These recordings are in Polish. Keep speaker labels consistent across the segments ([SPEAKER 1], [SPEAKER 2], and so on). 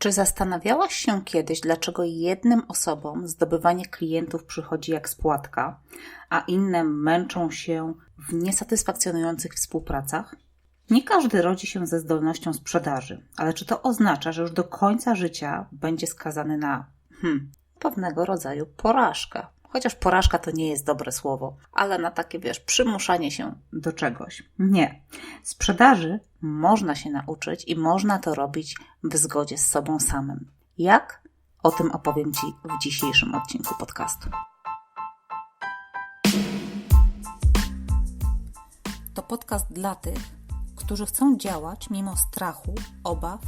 [SPEAKER 1] Czy zastanawiałaś się kiedyś, dlaczego jednym osobom zdobywanie klientów przychodzi jak spłatka, a inne męczą się w niesatysfakcjonujących współpracach? Nie każdy rodzi się ze zdolnością sprzedaży, ale czy to oznacza, że już do końca życia będzie skazany na hmm, pewnego rodzaju porażkę? Chociaż porażka to nie jest dobre słowo, ale na takie, wiesz, przymuszanie się do czegoś. Nie. Sprzedaży można się nauczyć i można to robić w zgodzie z sobą samym. Jak? O tym opowiem Ci w dzisiejszym odcinku podcastu. To podcast dla tych, którzy chcą działać mimo strachu, obaw,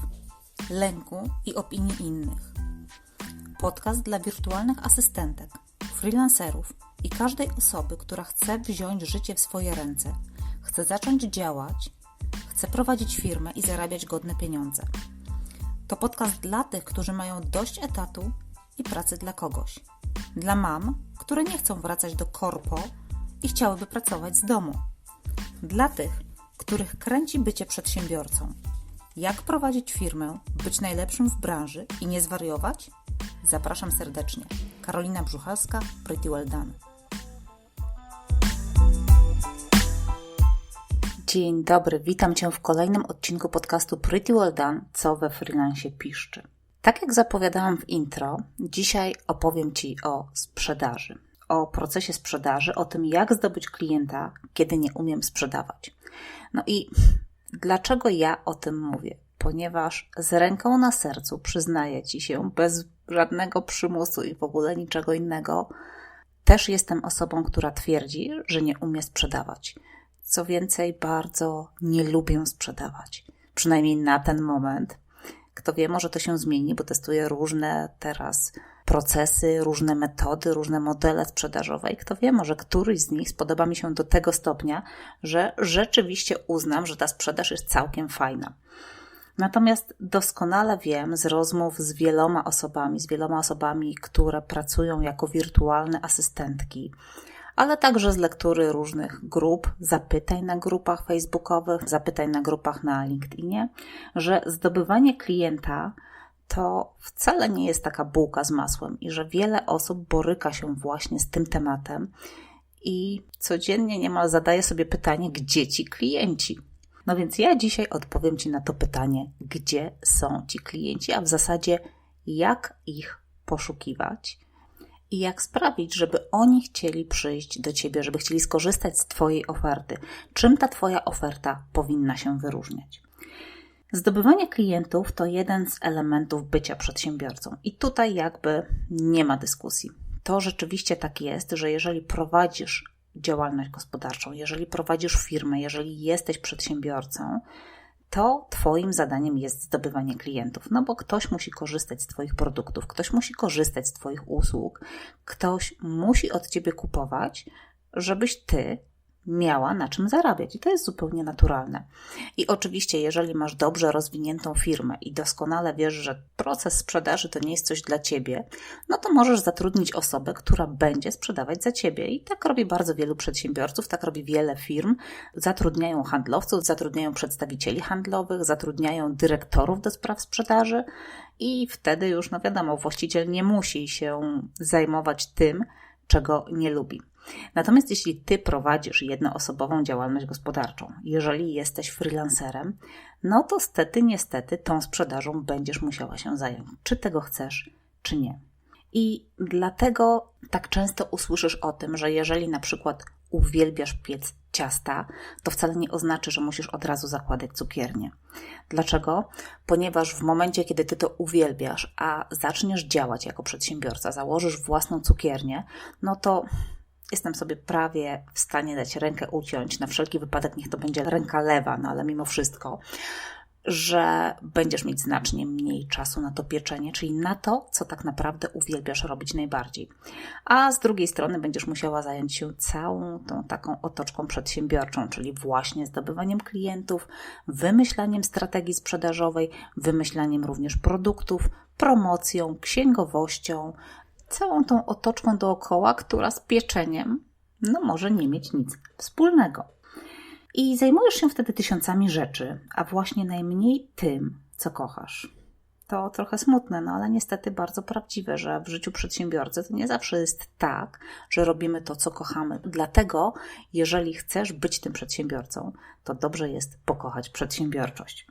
[SPEAKER 1] lęku i opinii innych. Podcast dla wirtualnych asystentek freelancerów i każdej osoby, która chce wziąć życie w swoje ręce, chce zacząć działać, chce prowadzić firmę i zarabiać godne pieniądze. To podcast dla tych, którzy mają dość etatu i pracy dla kogoś. Dla mam, które nie chcą wracać do korpo i chciałyby pracować z domu. Dla tych, których kręci bycie przedsiębiorcą. Jak prowadzić firmę, być najlepszym w branży i nie zwariować? Zapraszam serdecznie. Karolina Brzuchalska, Pretty Well Done. Dzień dobry, witam Cię w kolejnym odcinku podcastu Pretty Well Done, co we freelancie piszczy. Tak jak zapowiadałam w intro, dzisiaj opowiem Ci o sprzedaży. O procesie sprzedaży, o tym, jak zdobyć klienta, kiedy nie umiem sprzedawać. No i dlaczego ja o tym mówię? Ponieważ z ręką na sercu przyznaję Ci się, bez żadnego przymusu i w ogóle niczego innego. Też jestem osobą, która twierdzi, że nie umie sprzedawać. Co więcej, bardzo nie lubię sprzedawać. Przynajmniej na ten moment. Kto wie, może to się zmieni, bo testuję różne teraz procesy, różne metody, różne modele sprzedażowe i kto wie, może któryś z nich spodoba mi się do tego stopnia, że rzeczywiście uznam, że ta sprzedaż jest całkiem fajna. Natomiast doskonale wiem z rozmów z wieloma osobami, z wieloma osobami, które pracują jako wirtualne asystentki, ale także z lektury różnych grup, zapytań na grupach facebookowych, zapytań na grupach na LinkedInie, że zdobywanie klienta to wcale nie jest taka bułka z masłem i że wiele osób boryka się właśnie z tym tematem i codziennie niemal zadaje sobie pytanie, gdzie ci klienci? No więc ja dzisiaj odpowiem Ci na to pytanie, gdzie są ci klienci, a w zasadzie jak ich poszukiwać i jak sprawić, żeby oni chcieli przyjść do Ciebie, żeby chcieli skorzystać z Twojej oferty. Czym ta Twoja oferta powinna się wyróżniać? Zdobywanie klientów to jeden z elementów bycia przedsiębiorcą, i tutaj jakby nie ma dyskusji. To rzeczywiście tak jest, że jeżeli prowadzisz działalność gospodarczą, jeżeli prowadzisz firmę, jeżeli jesteś przedsiębiorcą, to Twoim zadaniem jest zdobywanie klientów, no bo ktoś musi korzystać z Twoich produktów, ktoś musi korzystać z Twoich usług, ktoś musi od Ciebie kupować, żebyś Ty miała na czym zarabiać. I to jest zupełnie naturalne. I oczywiście, jeżeli masz dobrze rozwiniętą firmę i doskonale wiesz, że proces sprzedaży to nie jest coś dla ciebie, no to możesz zatrudnić osobę, która będzie sprzedawać za ciebie. I tak robi bardzo wielu przedsiębiorców, tak robi wiele firm. Zatrudniają handlowców, zatrudniają przedstawicieli handlowych, zatrudniają dyrektorów do spraw sprzedaży i wtedy już, no wiadomo, właściciel nie musi się zajmować tym, czego nie lubi. Natomiast jeśli ty prowadzisz jednoosobową działalność gospodarczą, jeżeli jesteś freelancerem, no to stety, niestety tą sprzedażą będziesz musiała się zająć, czy tego chcesz, czy nie. I dlatego tak często usłyszysz o tym, że jeżeli na przykład uwielbiasz piec ciasta, to wcale nie oznacza, że musisz od razu zakładać cukiernię. Dlaczego? Ponieważ w momencie, kiedy ty to uwielbiasz, a zaczniesz działać jako przedsiębiorca, założysz własną cukiernię, no to jestem sobie prawie w stanie dać rękę uciąć. Na wszelki wypadek niech to będzie ręka lewa, no ale mimo wszystko, że będziesz mieć znacznie mniej czasu na to pieczenie, czyli na to, co tak naprawdę uwielbiasz robić najbardziej. A z drugiej strony będziesz musiała zająć się całą tą taką otoczką przedsiębiorczą, czyli właśnie zdobywaniem klientów, wymyślaniem strategii sprzedażowej, wymyślaniem również produktów, promocją, księgowością, całą tą otoczką dookoła, która z pieczeniem no może nie mieć nic wspólnego. I zajmujesz się wtedy tysiącami rzeczy, a właśnie najmniej tym, co kochasz. to trochę smutne, no ale niestety bardzo prawdziwe, że w życiu przedsiębiorcy to nie zawsze jest tak, że robimy to, co kochamy. Dlatego, jeżeli chcesz być tym przedsiębiorcą, to dobrze jest pokochać przedsiębiorczość.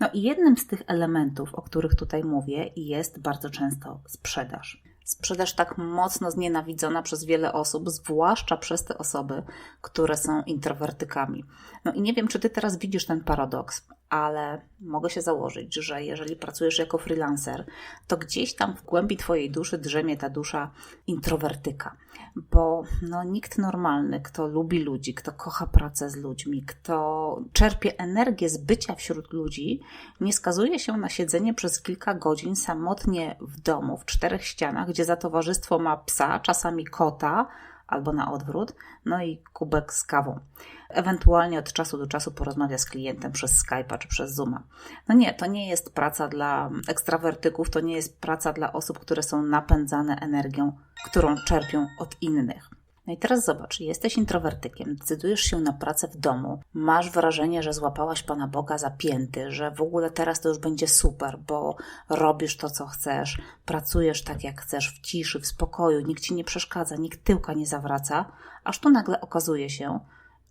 [SPEAKER 1] No i jednym z tych elementów, o których tutaj mówię, jest bardzo często sprzedaż sprzedaż tak mocno znienawidzona przez wiele osób, zwłaszcza przez te osoby, które są introwertykami. No i nie wiem, czy ty teraz widzisz ten paradoks, ale mogę się założyć, że jeżeli pracujesz jako freelancer, to gdzieś tam w głębi twojej duszy drzemie ta dusza introwertyka. Bo no, nikt normalny, kto lubi ludzi, kto kocha pracę z ludźmi, kto czerpie energię z bycia wśród ludzi, nie skazuje się na siedzenie przez kilka godzin samotnie w domu, w czterech ścianach, gdzie za towarzystwo ma psa, czasami kota, albo na odwrót, no i kubek z kawą. Ewentualnie od czasu do czasu porozmawia z klientem przez Skype'a czy przez Zooma. No nie, to nie jest praca dla ekstrawertyków, to nie jest praca dla osób, które są napędzane energią, którą czerpią od innych. No i teraz zobacz, jesteś introwertykiem, decydujesz się na pracę w domu, masz wrażenie, że złapałaś Pana Boga za pięty, że w ogóle teraz to już będzie super, bo robisz to, co chcesz, pracujesz tak, jak chcesz, w ciszy, w spokoju, nikt ci nie przeszkadza, nikt tyłka nie zawraca, aż tu nagle okazuje się,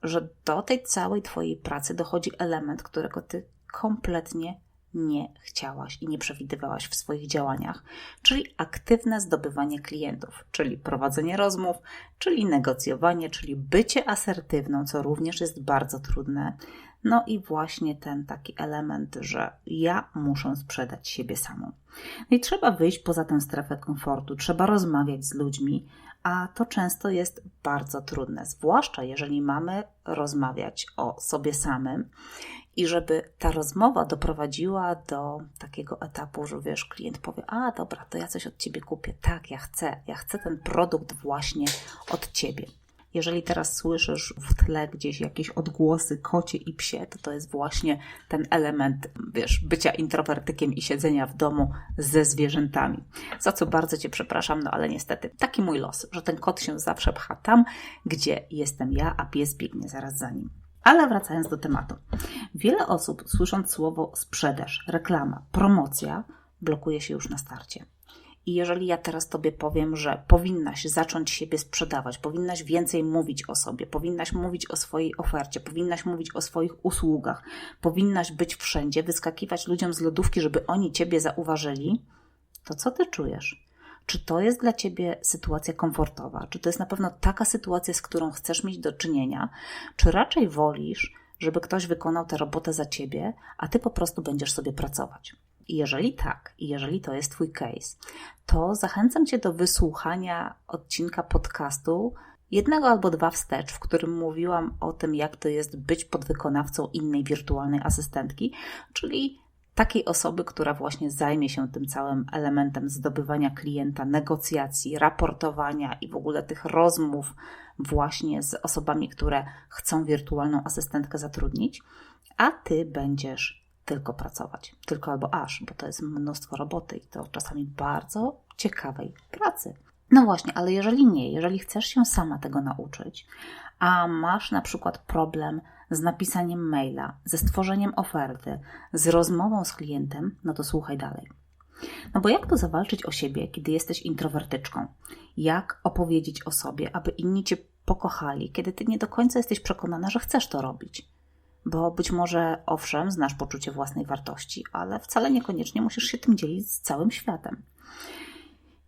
[SPEAKER 1] że do tej całej Twojej pracy dochodzi element, którego Ty kompletnie nie chciałaś i nie przewidywałaś w swoich działaniach, czyli aktywne zdobywanie klientów, czyli prowadzenie rozmów, czyli negocjowanie, czyli bycie asertywną, co również jest bardzo trudne. No i właśnie ten taki element, że ja muszę sprzedać siebie samą. No i trzeba wyjść poza tę strefę komfortu, trzeba rozmawiać z ludźmi, a to często jest bardzo trudne, zwłaszcza jeżeli mamy rozmawiać o sobie samym i żeby ta rozmowa doprowadziła do takiego etapu, że wiesz, klient powie: A dobra, to ja coś od ciebie kupię. Tak, ja chcę, ja chcę ten produkt właśnie od ciebie. Jeżeli teraz słyszysz w tle gdzieś jakieś odgłosy kocie i psie, to to jest właśnie ten element, wiesz, bycia introwertykiem i siedzenia w domu ze zwierzętami. Za co bardzo Cię przepraszam, no ale niestety taki mój los, że ten kot się zawsze pcha tam, gdzie jestem ja, a pies biegnie zaraz za nim. Ale wracając do tematu. Wiele osób, słysząc słowo sprzedaż, reklama, promocja, blokuje się już na starcie. I jeżeli ja teraz Tobie powiem, że powinnaś zacząć siebie sprzedawać, powinnaś więcej mówić o sobie, powinnaś mówić o swojej ofercie, powinnaś mówić o swoich usługach, powinnaś być wszędzie, wyskakiwać ludziom z lodówki, żeby oni Ciebie zauważyli, to co Ty czujesz? Czy to jest dla Ciebie sytuacja komfortowa? Czy to jest na pewno taka sytuacja, z którą chcesz mieć do czynienia? Czy raczej wolisz, żeby ktoś wykonał tę robotę za Ciebie, a Ty po prostu będziesz sobie pracować? Jeżeli tak, i jeżeli to jest Twój case, to zachęcam Cię do wysłuchania odcinka podcastu jednego albo dwa wstecz, w którym mówiłam o tym, jak to jest być podwykonawcą innej wirtualnej asystentki, czyli takiej osoby, która właśnie zajmie się tym całym elementem zdobywania klienta, negocjacji, raportowania i w ogóle tych rozmów właśnie z osobami, które chcą wirtualną asystentkę zatrudnić, a ty będziesz tylko pracować, tylko albo aż, bo to jest mnóstwo roboty i to czasami bardzo ciekawej pracy. No właśnie, ale jeżeli nie, jeżeli chcesz się sama tego nauczyć, a masz na przykład problem z napisaniem maila, ze stworzeniem oferty, z rozmową z klientem, no to słuchaj dalej. No bo jak to zawalczyć o siebie, kiedy jesteś introwertyczką? Jak opowiedzieć o sobie, aby inni cię pokochali, kiedy ty nie do końca jesteś przekonana, że chcesz to robić? Bo być może, owszem, znasz poczucie własnej wartości, ale wcale niekoniecznie musisz się tym dzielić z całym światem.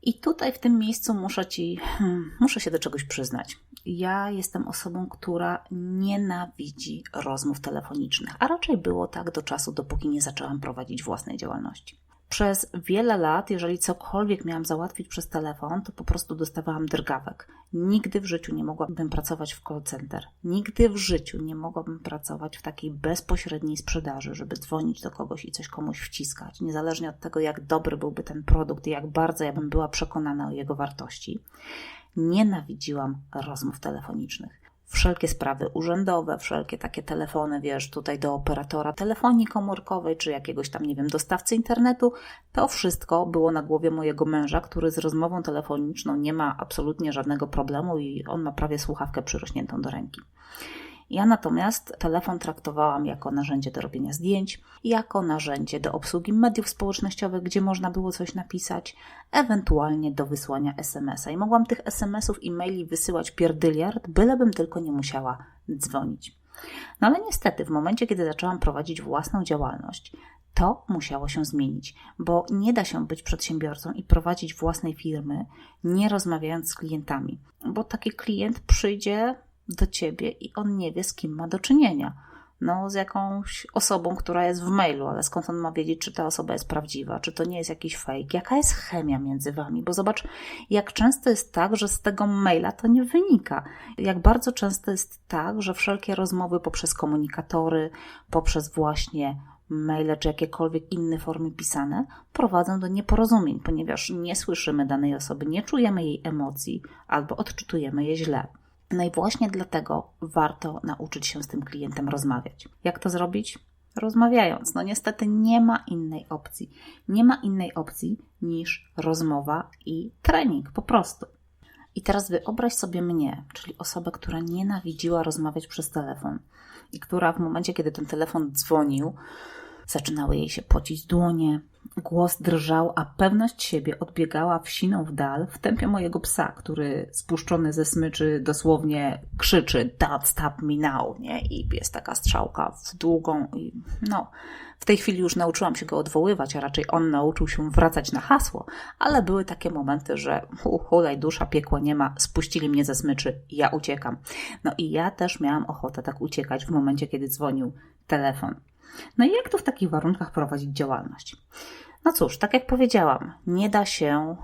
[SPEAKER 1] I tutaj w tym miejscu muszę ci, hmm, muszę się do czegoś przyznać. Ja jestem osobą, która nienawidzi rozmów telefonicznych, a raczej było tak do czasu, dopóki nie zaczęłam prowadzić własnej działalności. Przez wiele lat, jeżeli cokolwiek miałam załatwić przez telefon, to po prostu dostawałam drgawek. Nigdy w życiu nie mogłabym pracować w call center. Nigdy w życiu nie mogłabym pracować w takiej bezpośredniej sprzedaży, żeby dzwonić do kogoś i coś komuś wciskać, niezależnie od tego, jak dobry byłby ten produkt i jak bardzo ja bym była przekonana o jego wartości. Nienawidziłam rozmów telefonicznych wszelkie sprawy urzędowe, wszelkie takie telefony, wiesz, tutaj do operatora telefonii komórkowej, czy jakiegoś tam, nie wiem, dostawcy internetu, to wszystko było na głowie mojego męża, który z rozmową telefoniczną nie ma absolutnie żadnego problemu i on ma prawie słuchawkę przyrośniętą do ręki. Ja natomiast telefon traktowałam jako narzędzie do robienia zdjęć, jako narzędzie do obsługi mediów społecznościowych, gdzie można było coś napisać, ewentualnie do wysłania SMS-a. I mogłam tych SMS-ów i maili wysyłać pierdyliard, bylebym tylko nie musiała dzwonić. No ale niestety, w momencie, kiedy zaczęłam prowadzić własną działalność, to musiało się zmienić, bo nie da się być przedsiębiorcą i prowadzić własnej firmy, nie rozmawiając z klientami, bo taki klient przyjdzie do ciebie i on nie wie, z kim ma do czynienia. No, z jakąś osobą, która jest w mailu, ale skąd on ma wiedzieć, czy ta osoba jest prawdziwa, czy to nie jest jakiś fake, jaka jest chemia między wami? Bo zobacz, jak często jest tak, że z tego maila to nie wynika. Jak bardzo często jest tak, że wszelkie rozmowy poprzez komunikatory, poprzez właśnie maile czy jakiekolwiek inne formy pisane prowadzą do nieporozumień, ponieważ nie słyszymy danej osoby, nie czujemy jej emocji albo odczytujemy je źle. No i właśnie dlatego warto nauczyć się z tym klientem rozmawiać. Jak to zrobić? Rozmawiając. No niestety nie ma innej opcji. Nie ma innej opcji niż rozmowa i trening, po prostu. I teraz wyobraź sobie mnie, czyli osobę, która nienawidziła rozmawiać przez telefon i która w momencie, kiedy ten telefon dzwonił, zaczynały jej się pocić dłonie, Głos drżał, a pewność siebie odbiegała w siną w dal w tempie mojego psa, który spuszczony ze smyczy dosłownie krzyczy Don't stop me now, nie? I jest taka strzałka w długą i no... W tej chwili już nauczyłam się go odwoływać, a raczej on nauczył się wracać na hasło, ale były takie momenty, że hulaj dusza, piekła nie ma, spuścili mnie ze smyczy, ja uciekam. No i ja też miałam ochotę tak uciekać w momencie, kiedy dzwonił telefon. No i jak to w takich warunkach prowadzić działalność? No cóż, tak jak powiedziałam, nie da się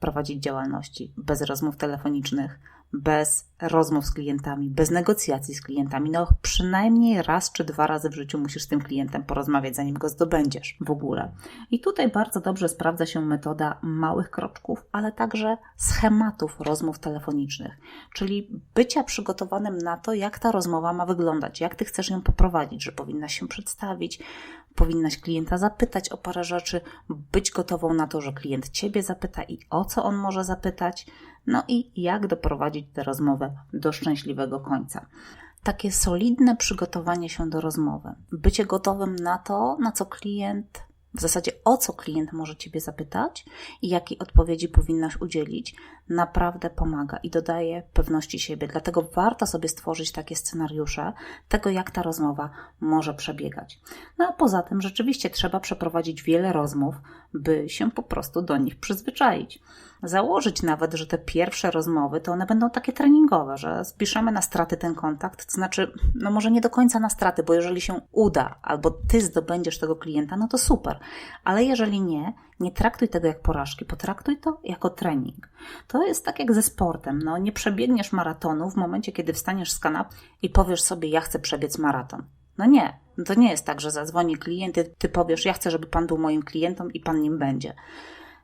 [SPEAKER 1] prowadzić działalności bez rozmów telefonicznych, bez rozmów z klientami, bez negocjacji z klientami. No, przynajmniej raz czy dwa razy w życiu musisz z tym klientem porozmawiać, zanim go zdobędziesz w ogóle. I tutaj bardzo dobrze sprawdza się metoda małych kroczków, ale także schematów rozmów telefonicznych, czyli bycia przygotowanym na to, jak ta rozmowa ma wyglądać, jak ty chcesz ją poprowadzić, że powinnaś się przedstawić, powinnaś klienta zapytać o parę rzeczy, być gotową na to, że klient ciebie zapyta i o co on może zapytać no i jak doprowadzić tę rozmowę do szczęśliwego końca. Takie solidne przygotowanie się do rozmowy, bycie gotowym na to, na co klient w zasadzie o co klient może Ciebie zapytać i jakiej odpowiedzi powinnaś udzielić, naprawdę pomaga i dodaje pewności siebie. Dlatego warto sobie stworzyć takie scenariusze tego, jak ta rozmowa może przebiegać. No a poza tym, rzeczywiście trzeba przeprowadzić wiele rozmów, by się po prostu do nich przyzwyczaić założyć nawet, że te pierwsze rozmowy to one będą takie treningowe, że spiszemy na straty ten kontakt, to znaczy, no może nie do końca na straty, bo jeżeli się uda, albo ty zdobędziesz tego klienta, no to super, ale jeżeli nie, nie traktuj tego jak porażki, potraktuj to jako trening. To jest tak jak ze sportem, no nie przebiegniesz maratonu w momencie, kiedy wstaniesz z kanap i powiesz sobie, ja chcę przebiec maraton. No nie, no to nie jest tak, że zadzwoni klient, ty powiesz, ja chcę, żeby pan był moim klientem i pan nim będzie.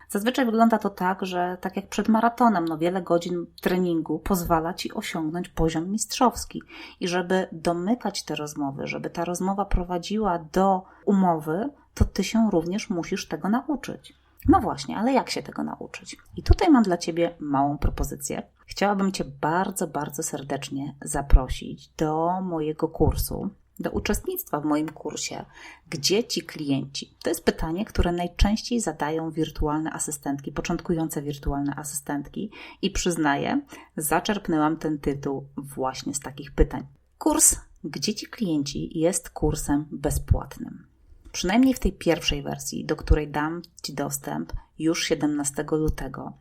[SPEAKER 1] Zazwyczaj wygląda to tak, że tak jak przed maratonem, no wiele godzin treningu pozwala ci osiągnąć poziom mistrzowski. I żeby domykać te rozmowy, żeby ta rozmowa prowadziła do umowy, to ty się również musisz tego nauczyć. No właśnie, ale jak się tego nauczyć? I tutaj mam dla Ciebie małą propozycję. Chciałabym Cię bardzo, bardzo serdecznie zaprosić do mojego kursu do uczestnictwa w moim kursie. Gdzie ci klienci? To jest pytanie, które najczęściej zadają wirtualne asystentki, początkujące wirtualne asystentki i przyznaję, zaczerpnęłam ten tytuł właśnie z takich pytań. Kurs Gdzie ci klienci jest kursem bezpłatnym. Przynajmniej w tej pierwszej wersji, do której dam Ci dostęp już 17 lutego.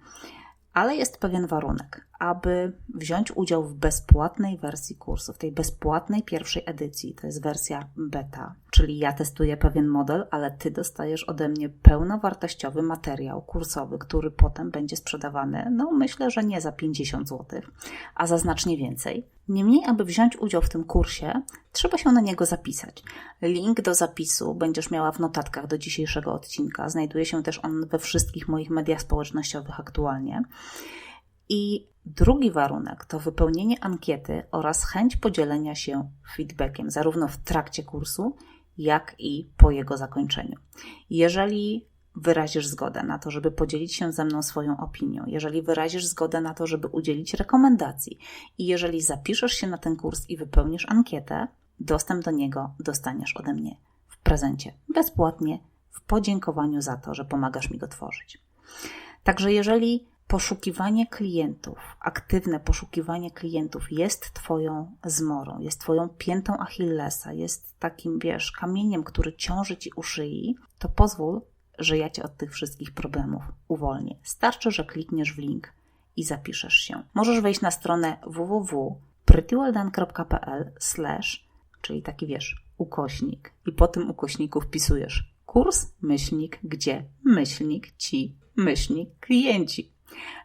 [SPEAKER 1] Ale jest pewien warunek aby wziąć udział w bezpłatnej wersji kursu, w tej bezpłatnej pierwszej edycji. To jest wersja beta, czyli ja testuję pewien model, ale ty dostajesz ode mnie pełnowartościowy materiał kursowy, który potem będzie sprzedawany, no myślę, że nie za 50 zł, a za znacznie więcej. Niemniej, aby wziąć udział w tym kursie, trzeba się na niego zapisać. Link do zapisu będziesz miała w notatkach do dzisiejszego odcinka. Znajduje się też on we wszystkich moich mediach społecznościowych aktualnie. I drugi warunek to wypełnienie ankiety oraz chęć podzielenia się feedbackiem, zarówno w trakcie kursu, jak i po jego zakończeniu. Jeżeli wyrazisz zgodę na to, żeby podzielić się ze mną swoją opinią, jeżeli wyrazisz zgodę na to, żeby udzielić rekomendacji i jeżeli zapiszesz się na ten kurs i wypełnisz ankietę, dostęp do niego dostaniesz ode mnie w prezencie, bezpłatnie, w podziękowaniu za to, że pomagasz mi go tworzyć. Także jeżeli poszukiwanie klientów, aktywne poszukiwanie klientów jest Twoją zmorą, jest Twoją piętą Achillesa, jest takim, wiesz, kamieniem, który ciąży Ci u szyi, to pozwól, że ja Cię od tych wszystkich problemów uwolnię. Starczy, że klikniesz w link i zapiszesz się. Możesz wejść na stronę www.prettywelldone.pl czyli taki, wiesz, ukośnik i po tym ukośniku wpisujesz kurs, myślnik, gdzie, myślnik, ci, myślnik, klienci.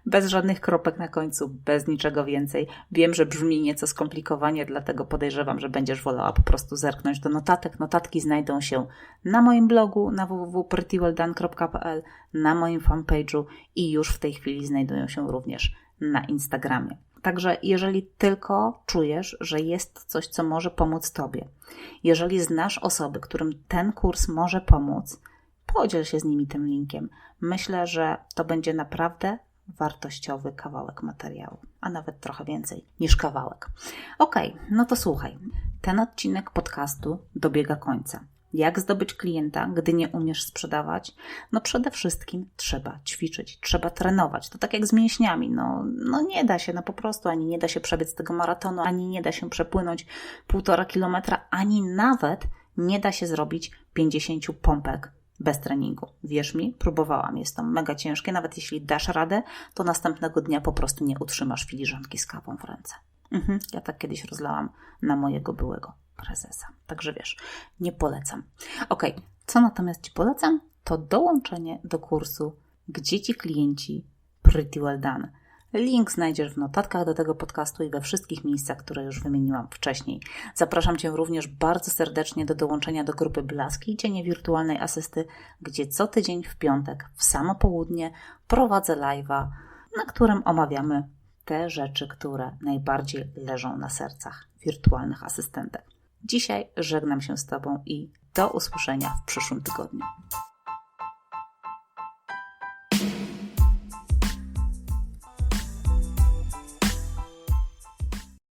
[SPEAKER 1] Bez żadnych kropek na końcu, bez niczego więcej. Wiem, że brzmi nieco skomplikowanie, dlatego podejrzewam, że będziesz wolała po prostu zerknąć do notatek. Notatki znajdą się na moim blogu na www.prettywelldone.pl, na moim fanpage'u i już w tej chwili znajdują się również na Instagramie. Także jeżeli tylko czujesz, że jest coś, co może pomóc Tobie, jeżeli znasz osoby, którym ten kurs może pomóc, podziel się z nimi tym linkiem. Myślę, że to będzie naprawdę wartościowy kawałek materiału, a nawet trochę więcej niż kawałek. Ok, no to słuchaj. Ten odcinek podcastu dobiega końca. Jak zdobyć klienta, gdy nie umiesz sprzedawać? No przede wszystkim trzeba ćwiczyć, trzeba trenować. To tak jak z mięśniami. No, no nie da się, no po prostu ani nie da się przebiec tego maratonu, ani nie da się przepłynąć półtora kilometra, ani nawet nie da się zrobić 50 pompek bez treningu. Wierz mi, próbowałam, jest to mega ciężkie. Nawet jeśli dasz radę, to następnego dnia po prostu nie utrzymasz filiżanki z kawą w ręce. Mhm, ja tak kiedyś rozlałam na mojego byłego prezesa. Także wiesz, nie polecam. Ok, co natomiast Ci polecam, to dołączenie do kursu Gdzie Ci klienci Pretty Well Done Link znajdziesz w notatkach do tego podcastu i we wszystkich miejscach, które już wymieniłam wcześniej. Zapraszam Cię również bardzo serdecznie do dołączenia do grupy Blaski i Cienie Wirtualnej Asysty, gdzie co tydzień w piątek w samo południe prowadzę live'a, na którym omawiamy te rzeczy, które najbardziej leżą na sercach wirtualnych asystentek. Dzisiaj żegnam się z Tobą i do usłyszenia w przyszłym tygodniu.